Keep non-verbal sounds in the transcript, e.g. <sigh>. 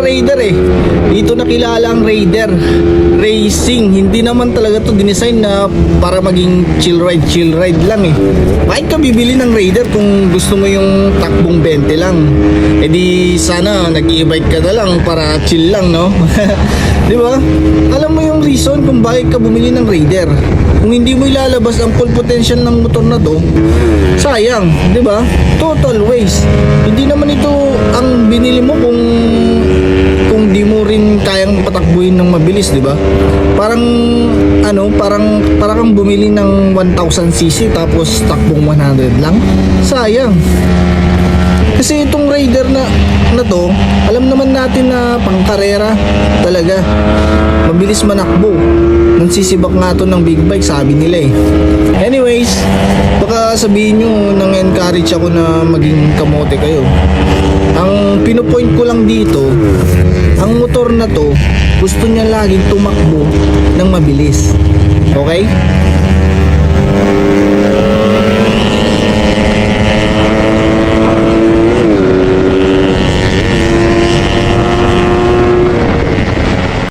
na Raider eh. Dito nakilala ang Raider. Racing. Hindi naman talaga to dinesign na para maging chill ride, chill ride lang eh. Bakit ka bibili ng Raider kung gusto mo yung takbong 20 lang? E di sana nag-e-bike ka na lang para chill lang, no? <laughs> di ba? Alam mo yung reason kung bakit ka bumili ng Raider. Kung hindi mo ilalabas ang full potential ng motor na to, sayang, di ba? Total waste. Hindi naman ito ang mabilis, di ba? Parang ano, parang parang kang bumili ng 1000cc tapos takbong 100 lang. Sayang. Kasi itong rider na na to, alam naman natin na pangkarera talaga. Mabilis manakbo. Nansisibak nga to ng big bike, sabi nila eh. Anyways, baka sabihin nyo nang encourage ako na maging kamote kayo. Ang pinupoint ko lang dito, motor na to, gusto niya laging tumakbo ng mabilis. Okay?